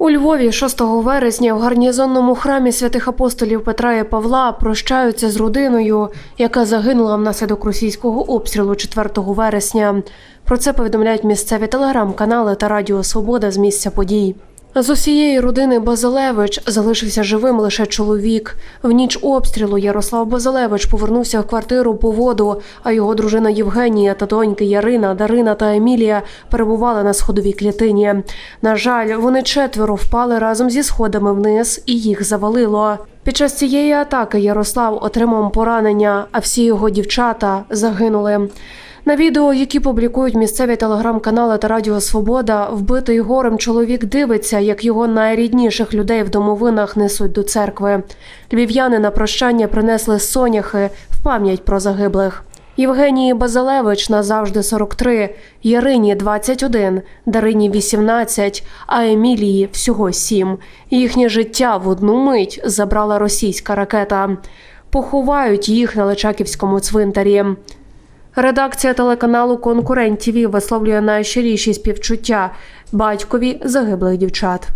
У Львові 6 вересня в гарнізонному храмі святих апостолів Петра і Павла прощаються з родиною, яка загинула внаслідок російського обстрілу 4 вересня. Про це повідомляють місцеві телеграм-канали та Радіо Свобода з місця подій. З усієї родини Базилевич залишився живим лише чоловік. В ніч обстрілу Ярослав Базилевич повернувся в квартиру по воду, а його дружина Євгенія та доньки Ярина, Дарина та Емілія перебували на сходовій клітині. На жаль, вони четверо впали разом зі сходами вниз і їх завалило. Під час цієї атаки Ярослав отримав поранення, а всі його дівчата загинули. На відео, які публікують місцеві телеграм-канали та Радіо Свобода, вбитий горем чоловік дивиться, як його найрідніших людей в домовинах несуть до церкви. Львів'яни на прощання принесли соняхи в пам'ять про загиблих. Євгенії Базилевич назавжди 43, Ярині 21, Дарині 18, а Емілії всього 7. Їхнє життя в одну мить забрала російська ракета. Поховають їх на Личаківському цвинтарі. Редакція телеканалу Конкурент ТІВІ висловлює найщиріші співчуття батькові загиблих дівчат.